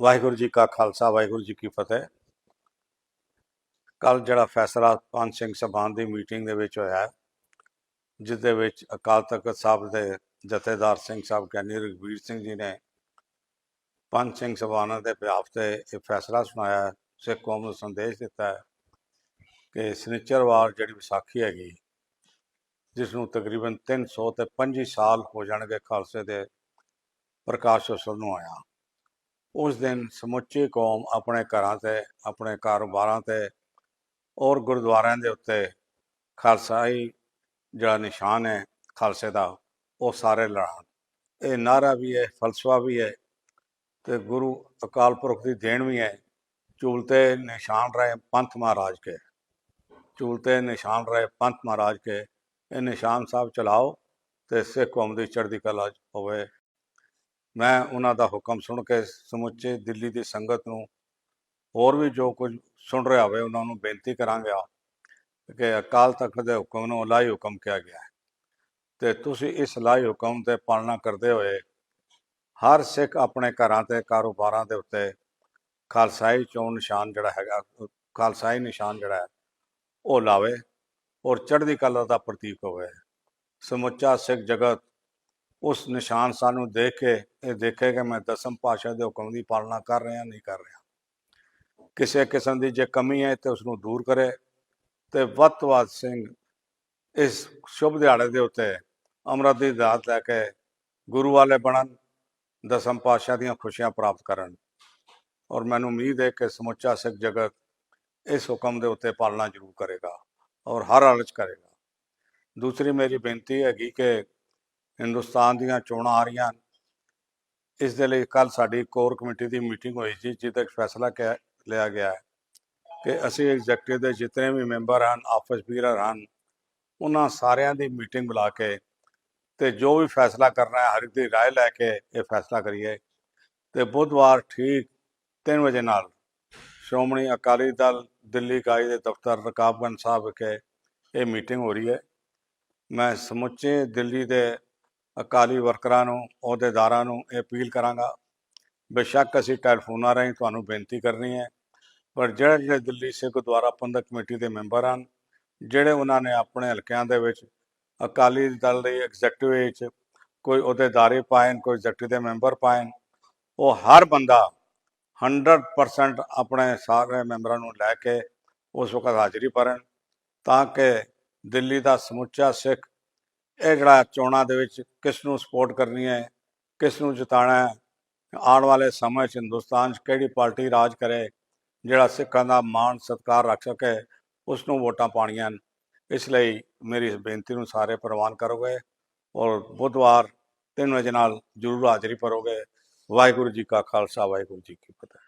ਵਾਹਿਗੁਰੂ ਜੀ ਕਾ ਖਾਲਸਾ, ਵਾਹਿਗੁਰੂ ਜੀ ਕੀ ਫਤਿਹ। ਕੱਲ ਜਿਹੜਾ ਫੈਸਲਾ ਪੰਜ ਸਿੰਘ ਸਭਾਨ ਦੀ ਮੀਟਿੰਗ ਦੇ ਵਿੱਚ ਹੋਇਆ ਜਿਸ ਦੇ ਵਿੱਚ ਅਕਾਲ ਤਖਤ ਸਾਹਿਬ ਦੇ ਜਥੇਦਾਰ ਸਿੰਘ ਸਾਹਿਬ ਗਿਆਨੀ ਰਘਵੀਰ ਸਿੰਘ ਜੀ ਨੇ ਪੰਜ ਸਿੰਘ ਸਭਾਨਾਂ ਦੇ ਬਿਆਫ ਤੇ ਇਹ ਫੈਸਲਾ ਸੁਣਾਇਆ ਸਿੱਖ ਕੌਮ ਨੂੰ ਸੰਦੇਸ਼ ਦਿੱਤਾ ਹੈ ਕਿ ਸਨਿਚਰਵਾਰ ਜਿਹੜੀ ਵਿਸਾਖੀ ਹੈਗੀ, ਜਿਸ ਨੂੰ ਤਕਰੀਬਨ 300 ਤੇ 25 ਸਾਲ ਹੋ ਜਾਣਗੇ ਖਾਲਸੇ ਦੇ ਪ੍ਰਕਾਸ਼ ਉਸਲ ਨੂੰ ਆਇਆ। ਉਸ ਦਿਨ ਸਮੁੱਚੀ ਕੌਮ ਆਪਣੇ ਘਰਾਂ ਤੇ, ਆਪਣੇ ਕਾਰੋਬਾਰਾਂ ਤੇ ਔਰ ਗੁਰਦੁਆਰਿਆਂ ਦੇ ਉੱਤੇ ਖਾਲਸਾਈ ਜਿਹੜਾ ਨਿਸ਼ਾਨ ਹੈ, ਖਾਲਸੇ ਦਾ, ਉਹ ਸਾਰੇ ਲੜਾਉਣ। ਇਹ ਨਾਰਾ ਵੀ ਹੈ, ਫਲਸਫਾ ਵੀ ਹੈ ਤੇ ਗੁਰੂ ਅਕਾਲ ਪੁਰਖ ਦੀ ਦੇਣ ਵੀ ਹੈ। ਚੂਲਤੇ ਨਿਸ਼ਾਨ ਰਹੇ ਪੰਥ ਮਹਾਰਾਜ ਕੇ। ਚੂਲਤੇ ਨਿਸ਼ਾਨ ਰਹੇ ਪੰਥ ਮਹਾਰਾਜ ਕੇ। ਇਹ ਨਿਸ਼ਾਨ ਸਾਹਿਬ ਚਲਾਓ ਤੇ ਸਿੱਖ ਕੌਮ ਦੀ ਚੜ੍ਹਦੀ ਕਲਾ ਹੋਵੇ। ਮੈਂ ਉਹਨਾਂ ਦਾ ਹੁਕਮ ਸੁਣ ਕੇ ਸਮੁੱਚੇ ਦਿੱਲੀ ਦੀ ਸੰਗਤ ਨੂੰ ਹੋਰ ਵੀ ਜੋ ਕੁਝ ਸੁਣ ਰਿਹਾ ਹੋਵੇ, ਉਹਨਾਂ ਨੂੰ ਬੇਨਤੀ ਕਰਾਂਗਾ ਕਿ ਅਕਾਲ ਤਖਤ ਦੇ ਹੁਕਮ ਨੂੰ ਲਾਈ ਹੁਕਮ ਕਿਹਾ ਗਿਆ ਹੈ। ਤੇ ਤੁਸੀਂ ਇਸ ਲਾਈ ਹੁਕਮ ਤੇ ਪਾਲਣਾ ਕਰਦੇ ਹੋਏ ਹਰ ਸਿੱਖ ਆਪਣੇ ਘਰਾਂ ਤੇ ਕਾਰੋਬਾਰਾਂ ਦੇ ਉੱਤੇ ਖਾਲਸਾਈ ਚੋਣ ਨਿਸ਼ਾਨ ਜਿਹੜਾ ਹੈਗਾ, ਖਾਲਸਾਈ ਨਿਸ਼ਾਨ ਜਿਹੜਾ ਹੈ, ਉਹ ਲਾਵੇ ਔਰ ਚੜ੍ਹਦੀ ਕਲਾ ਦਾ ਪ੍ਰਤੀਕ ਹੋਵੇ। ਸਮੁੱਚਾ ਸਿੱਖ ਜਗਤ ਉਸ ਨਿਸ਼ਾਨ ਸਾਨੂੰ ਦੇਖ ਕੇ, ਇਹ ਦੇਖੇ ਕਿ ਮੈਂ ਦਸਮ ਪਾਸ਼ਾ ਦੇ ਹੁਕਮ ਦੀ ਪਾਲਣਾ ਕਰ ਰਿਹਾ, ਨਹੀਂ ਕਰ ਰਿਹਾ। ਕਿਸੇ ਕਿਸਮ ਦੀ ਜੇ ਕਮੀ ਹੈ ਤੇ ਉਸ ਨੂੰ ਦੂਰ ਕਰੇ। ਤੇ ਵੱਧ ਤੋਂ ਵੱਧ ਸਿੰਘ ਇਸ ਸ਼ੁਭ ਦਿਹਾੜੇ ਦੇ ਉੱਤੇ ਅੰਮ੍ਰਿਤ ਦੀ ਦਾਤ ਲੈ ਕੇ ਗੁਰੂ ਵਾਲੇ ਬਣਨ, ਦਸਮ ਪਾਤਸ਼ਾਹ ਦੀਆਂ ਖੁਸ਼ੀਆਂ ਪ੍ਰਾਪਤ ਕਰਨ। ਔਰ ਮੈਨੂੰ ਉਮੀਦ ਹੈ ਕਿ ਸਮੁੱਚਾ ਸਿੱਖ ਜਗਤ ਇਸ ਹੁਕਮ ਦੇ ਉੱਤੇ ਪਾਲਣਾ ਜ਼ਰੂਰ ਕਰੇਗਾ ਔਰ ਹਰ ਹਾਲਤ 'ਚ ਕਰੇਗਾ। ਦੂਸਰੀ ਮੇਰੀ ਬੇਨਤੀ ਹੈਗੀ ਕਿ ਹਿੰਦੁਸਤਾਨ ਦੀਆਂ ਚੋਣਾਂ ਆ ਰਹੀਆਂ ਹਨ। ਇਸ ਦੇ ਲਈ ਕੱਲ ਸਾਡੀ ਕੋਰ ਕਮੇਟੀ ਦੀ ਮੀਟਿੰਗ ਹੋਈ ਸੀ ਜਿਹਦੇ ਵਿੱਚ ਫੈਸਲਾ ਕਿਹਾ ਲਿਆ ਗਿਆ ਹੈ ਕਿ ਅਸੀਂ ਐਗਜ਼ੈਕਟਿਵ ਦੇ ਜਿਤਨੇ ਵੀ ਮੈਂਬਰ ਹਨ ਆਪਸ ਵੀਰਰ ਹਨ ਉਹਨਾਂ ਸਾਰਿਆਂ ਦੀ ਮੀਟਿੰਗ ਬੁਲਾ ਕੇ ਤੇ ਜੋ ਵੀ ਫੈਸਲਾ ਕਰਨਾ ਹੈ ਹਰ ਇੱਕ ਦੀ رائے ਲੈ ਕੇ ਇਹ ਫੈਸਲਾ ਕਰੀਏ ਤੇ ਬੁੱਧਵਾਰ ਠੀਕ 3 ਵਜੇ ਨਾਲ ਸ਼੍ਰੋਮਣੀ ਅਕਾਲੀ ਦਲ ਦਿੱਲੀ ਇਕਾਈ ਦੇ ਦਫ਼ਤਰ ਰਕਾਬਗੰਜ ਸਾਹਿਬ ਵਿਖੇ ਇਹ ਮੀਟਿੰਗ ਹੋ ਰਹੀ ਹੈ ਮੈਂ ਸਮੁੱਚੇ ਦਿੱਲੀ ਦੇ ਅਕਾਲੀ ਵਰਕਰਾਂ ਨੂੰ, ਅਹੁਦੇਦਾਰਾਂ ਨੂੰ ਇਹ ਅਪੀਲ ਕਰਾਂਗਾ, ਬੇਸ਼ੱਕ ਅਸੀਂ ਟੈਲੀਫੋਨਾਂ ਰਾਹੀਂ ਤੁਹਾਨੂੰ ਬੇਨਤੀ ਕਰਨੀ ਹੈ, ਪਰ ਜਿਹੜੇ ਜਿਹੜੇ ਦਿੱਲੀ ਸਿੱਖ ਗੁਰਦੁਆਰਾ ਪ੍ਰਬੰਧਕ ਕਮੇਟੀ ਦੇ ਮੈਂਬਰ ਹਨ, ਜਿਹੜੇ ਉਹਨਾਂ ਨੇ ਆਪਣੇ ਹਲਕਿਆਂ ਦੇ ਵਿੱਚ ਅਕਾਲੀ ਦਲ ਦੇ ਐਗਜ਼ੈਕਟਿਵ ਵਿੱਚ ਕੋਈ ਅਹੁਦੇਦਾਰੇ ਪਾਏ ਕੋਈ ਐਗਜ਼ੈਕਟਿਵ ਦੇ ਮੈਂਬਰ ਪਾਏ ਉਹ ਹਰ ਬੰਦਾ 100% ਆਪਣੇ ਸਾਰੇ ਮੈਂਬਰਾਂ ਨੂੰ ਲੈ ਕੇ ਉਸ ਵਕਤ ਹਾਜ਼ਰੀ ਭਰਨ, ਤਾਂ ਕਿ ਦਿੱਲੀ ਦਾ ਸਮੁੱਚਾ ਸਿੱਖ ਇਹ ਜਿਹੜਾ ਚੋਣਾਂ ਦੇ ਵਿੱਚ ਕਿਸ ਨੂੰ ਸਪੋਰਟ ਕਰਨੀ ਹੈ, ਕਿਸ ਨੂੰ ਜਿਤਾਣਾ ਹੈ, ਆਉਣ ਵਾਲੇ ਸਮੇਂ 'ਚ ਹਿੰਦੁਸਤਾਨ 'ਚ ਕਿਹੜੀ ਪਾਰਟੀ ਰਾਜ ਕਰੇ, ਜਿਹੜਾ ਸਿੱਖਾਂ ਦਾ ਮਾਣ ਸਤਿਕਾਰ ਰੱਖ ਸਕੇ, ਉਸ ਨੂੰ ਵੋਟਾਂ ਪਾਣੀਆਂ ਹਨ। ਇਸ ਲਈ ਮੇਰੀ ਇਸ ਬੇਨਤੀ ਨੂੰ ਸਾਰੇ ਪ੍ਰਵਾਨ ਕਰੋਗੇ ਔਰ ਬੁੱਧਵਾਰ 3 ਵਜੇ ਨਾਲ ਜ਼ਰੂਰ ਹਾਜ਼ਰੀ ਭਰੋਗੇ। ਵਾਹਿਗੁਰੂ ਜੀ ਕਾ ਖਾਲਸਾ, ਵਾਹਿਗੁਰੂ ਜੀ ਕੀ ਫਤਿਹ।